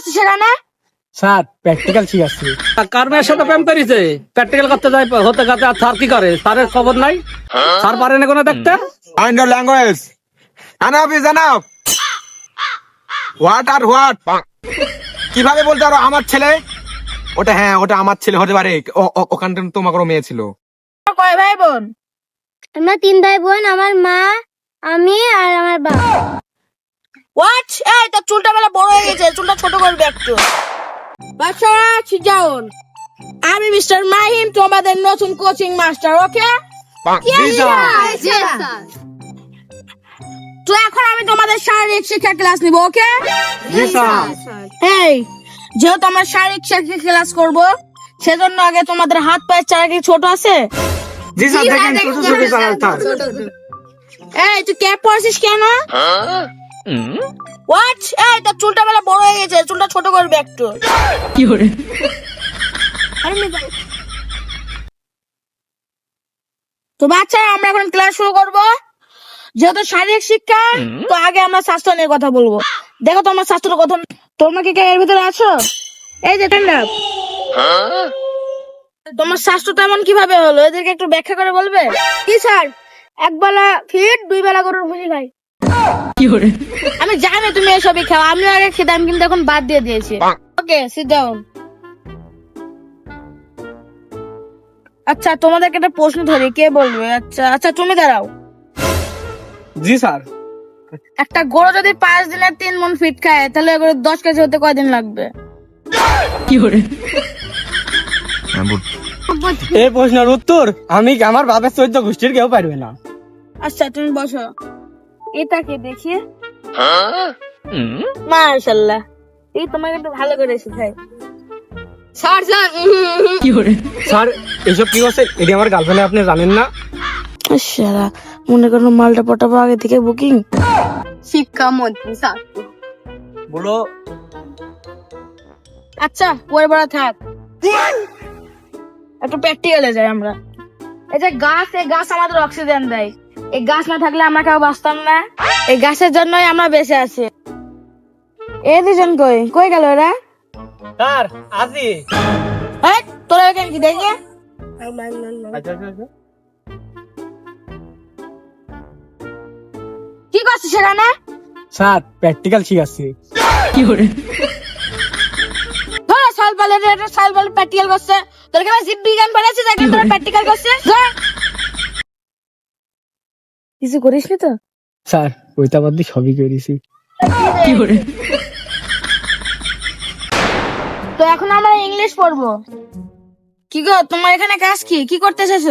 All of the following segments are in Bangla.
করছিস সেখানে? স্যার প্র্যাকটিক্যাল ঠিক আছে? কার মেয়ের সাথে প্রেম করেছে? প্র্যাকটিক্যাল করতে যায় হতে গেছে আর স্যার কি করে? স্যারের খবর নাই? স্যার পারে না কোনো দেখতে? Mind your language. Enough is enough. R what? কীভাবে বলতে পারো আমার ছেলে? ওটা হ্যাঁ ওটা আমার ছেলে হতে পারে। ওখানটা তোমার মেয়ে ছিল। কয় ভাই বোন? আমরা তিন ভাই বোন আমার মা আমি আর আমার বাবা। হোয়াট এই তোর চুলটা বেলা বড় হয়ে গেছে চুলটা ছোট করবি একটু। বাচ্চারা সিজাউন আমি মিস্টার মাহিম তোমাদের নতুন কোচিং মাস্টার ওকে তো এখন আমি তোমাদের শারীরিক শিক্ষা ক্লাস নিব ওকে এই যেহেতু আমরা শারীরিক শিক্ষা ক্লাস করব সেজন্য আগে তোমাদের হাত পায়ের চারা কি ছোট আছে? জি স্যার দেখেন ছোট ছোট স্যার এই তুই ক্যাপ পরছিস কেন? হোয়াট এই তোর চুলটা বেলা বড় হয়ে গেছে চুলটা ছোট করবি একটু। তো বাচ্চা আমরা এখন ক্লাস শুরু করব। যেহেতু শারীরিক শিক্ষা তো আগে আমরা স্বাস্থ্য নিয়ে কথা বলব। দেখো তোমার স্বাস্থ্যের কথা তোমরা কি এর ভিতরে আছো? এই যে ঠান্ডা তোমার স্বাস্থ্য তেমন কীভাবে হলো? এদেরকে একটু ব্যাখ্যা করে বলবে? কি স্যার? এক বেলা ফিট দুই বেলা গরুর ভুজি খাই। আমি জানি তুমি এসবই খাও আমিও আগে খেতাম কিন্তু এখন বাদ দিয়ে দিয়েছি। ওকে সিট ডাউন আচ্ছা তোমাদেরকে একটা প্রশ্ন ধরি কে বলবে? আচ্ছা আচ্ছা তুমি দাঁড়াও। জি স্যার। একটা গরু যদি পাঁচ দিনে তিন মন ফিট খায় তাহলে এগুলো দশ কেজি হতে কয়দিন লাগবে? কি করে? এই প্রশ্নের উত্তর আমি আমার বাবার চৈত্য গোষ্ঠীর কেউ পারবে না। আচ্ছা তুমি বসো। এটাকে দেখি মাশাল্লাহ। এই তোমাকে একটু ভালো করে শেখাই। স্যার স্যার স্যার এইসব কি করছে এটি আমার গার্লফ্রেন্ড আপনি জানেন না? সারা মনে করো মালটা পটাবো আগে থেকে বুকিং শিক্ষা মন্ত্রী স্যার। বলো। আচ্ছা পরে বড় থাক। একটু প্র্যাকটিক্যালে যাই আমরা। এই যে গাছ এই গাছ আমাদের অক্সিজেন দেয়। এই গাছ না থাকলে আমরা কেউ বাঁচতাম না। এই গাছের জন্যই আমরা বেঁচে আছি। এই দুজন কই? কই গেল ওরা? স্যার আজি। হ্যাঁ তোরা এখানে কি দেখি? আচ্ছা আচ্ছা আচ্ছা কি করছিস সেখানে স্যার প্র্যাকটিক্যাল ঠিক আছে ধরো সাল পালে সাল পালে প্র্যাকটিক্যাল করছে। তোর কেমন জীব বিজ্ঞান পড়াচ্ছিস এখন তোরা প্র্যাকটিক্যাল করছিস। কিছু করিস নি তো? স্যার ওইটা বাদ দিয়ে সবই করেছি। তো এখন আমরা ইংলিশ পড়ব। কি গো তোমার এখানে কাজ কি? কি করতে এসেছ?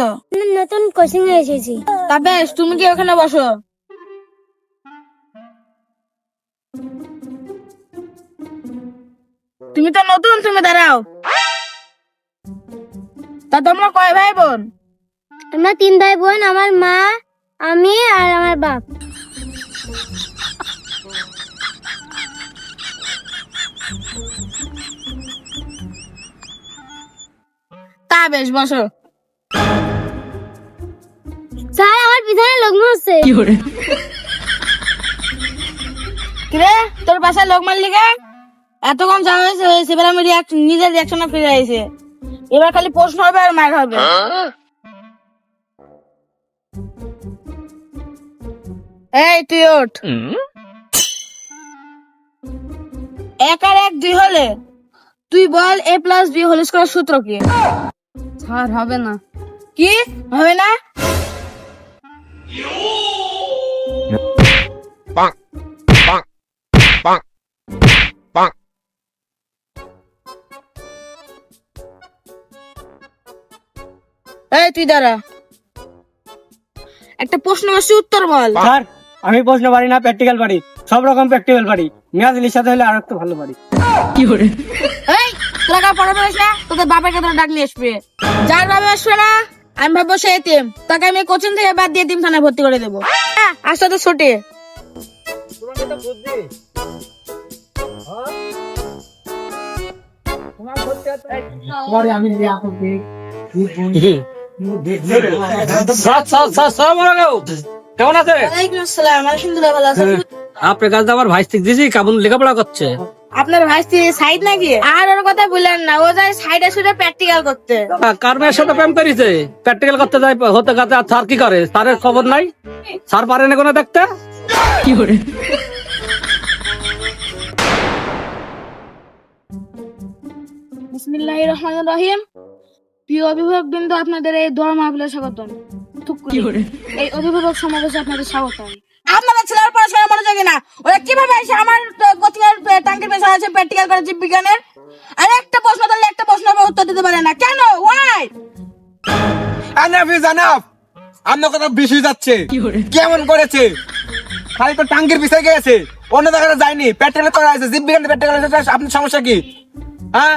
নতুন কোচিং এ এসেছি। তা বেশ তুমি কি ওখানে বসো। তুমি তো নতুন তুমি দাঁড়াও। তা তোমরা কয় ভাই বোন? আমরা তিন ভাই বোন আমার মা আমি আর আমার বাপ। তা বেশ বসো। স্যার আমার পিছনে লগ্ন হচ্ছে কিরে তোর বাসায় লোক মারলি কে? এত কম যা হয়েছে এবার আমি নিজের রিয়াকশনে ফিরে আইছে। এবার খালি প্রশ্ন হবে আর মার হবে। এই তুই ওঠ এক আর এক দুই হলে। তুই বল A plus B whole square সূত্র কি? স্যার হবে না। কি? হবে না. এই তুই দাঁড়া। একটা প্রশ্ন করছি উত্তর বল। স্যার আমি প্রশ্ন পারি না প্র্যাকটিক্যাল পারি। সব রকম প্র্যাকটিক্যাল পারি। মেয়াজ ইলির সাথে হলে আর একটু ভালো পারি। এই তোরা কার পড়া পড়িস না তোদের বাপের কাছে ডাক নিয়ে আসবে। যার বাবা আসবে না আমি ভাববো সে এতিম। তাকে আমি কোচিং থেকে বাদ দিয়ে এতিম থানায় ভর্তি করে দেবো। হ্যাঁ আসতে তো ছুটি। আমি স্যার কেমন আছে? আমার ভাই ঠিক দিয়েছি কেমন লেখাপড়া করছে। আপনার সাইড নাকি? আর ওর কথা বললেন না ও যায় সাইডে সুইডে প্র্যাকটিক্যাল করতে। কার মেয়ের সাথে প্রেম করেছে? প্র্যাকটিক্যাল করতে যায় হতে গেছে আর স্যার কি করে? স্যারের খবর নাই? স্যার পারে না কোনো দেখতে? বিসমিল্লাহির রহমানির রহিম। প্রিয় অভিভাবক বিন্দু আপনাদের এই দোয়া মাহফিলে স্বাগতম। এই অভিভাবক সমাবেশে আপনাদের ছেলের পড়াশোনা মনোযোগী না। ওরা কীভাবে এসে আমার কোচিং এর টাঙ্কির পেছনে আছে প্র্যাকটিক্যাল করে জীববিজ্ঞানের আর একটা প্রশ্ন ধরলে একটা প্রশ্নের উত্তর দিতে পারে না। কেন? ওয়াই ইজ কথা বেশি যাচ্ছে। কেমন করেছে? খালি তো টাঙ্গির পিছিয়ে গেছে। অন্য জায়গায় যায়নি। প্যাটেলে করা আছে জিপ বিজ্ঞান প্যাটেল আপনার সমস্যা কি? হ্যাঁ?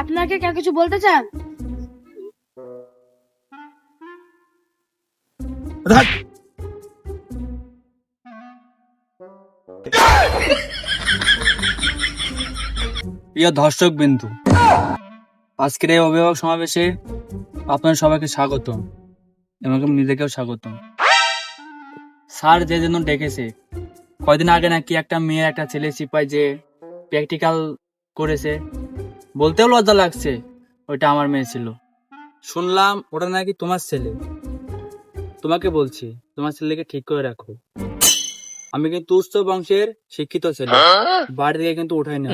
আপনাকে কেউ কিছু বলতে চান? ধ্যাৎ। প্রিয় দর্শক বিন্দু, আজকের এই অভিভাবক সমাবেশে আপনার সবাইকে স্বাগত এবং নিজেকেও স্বাগতম। স্যার যে জন্য ডেকেছে, কয়দিন আগে নাকি একটা মেয়ে, একটা ছেলে সিপাই যে প্র্যাকটিক্যাল করেছে, বলতেও লজ্জা লাগছে, ওইটা আমার মেয়ে ছিল। শুনলাম ওটা নাকি তোমার ছেলে। তোমাকে বলছি তোমার ছেলেকে ঠিক করে রাখো। আমি কিন্তু উচ্চ বংশের শিক্ষিত ছেলে। বাড়ি থেকে কিন্তু উঠাই না।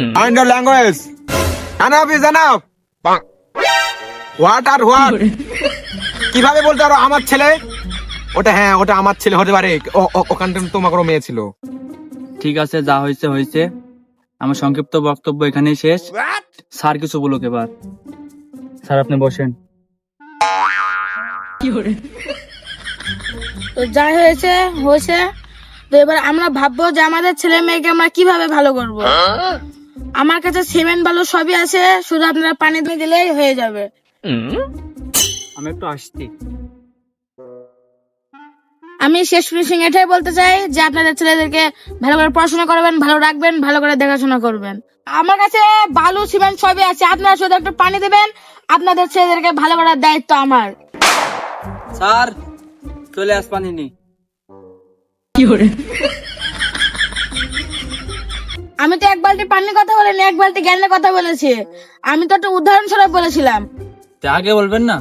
Is enough. What আর হোয়াট কীভাবে বলতে পারো আমার ছেলে? ওটা হ্যাঁ ওটা আমার ছেলে হতে পারে। ও- ও- ওখানটা তোমার মেয়ে ছিল। ঠিক আছে যা হয়েছে হয়েছে। আমার সংক্ষিপ্ত বক্তব্য এখানেই শেষ। স্যার কিছু বলুক এবার। স্যার আপনি বসেন। তো যা হয়েছে হয়েছে। তো এবার আমরা ভাববো যে আমাদের ছেলে মেয়েকে আমরা কীভাবে ভালো করব? আমার কাছে সিমেন্ট বালু সবই আছে শুধু আপনারা পানি দিয়ে দিলেই হয়ে যাবে। আমি একটু আসছি। আমি শেষ ফিনিশিং এটাই বলতে চাই যে আপনাদের ছেলেদেরকে ভালো করে পড়াশোনা করবেন ভালো রাখবেন ভালো করে দেখাশোনা করবেন। আমার কাছে বালু সিমেন্ট সবই আছে আপনারা শুধু একটু পানি দেবেন আপনাদের ছেলেদেরকে ভালো করার দায়িত্ব আমার। স্যার চলে আস পানি নি আমি তো এক বালতি পানি কথা বলেনি এক বালতি জ্ঞানের কথা বলেছি। আমি তো একটা উদাহরণ উদাহরণস্বরূপ বলেছিলাম। তা আগে বলবেন না।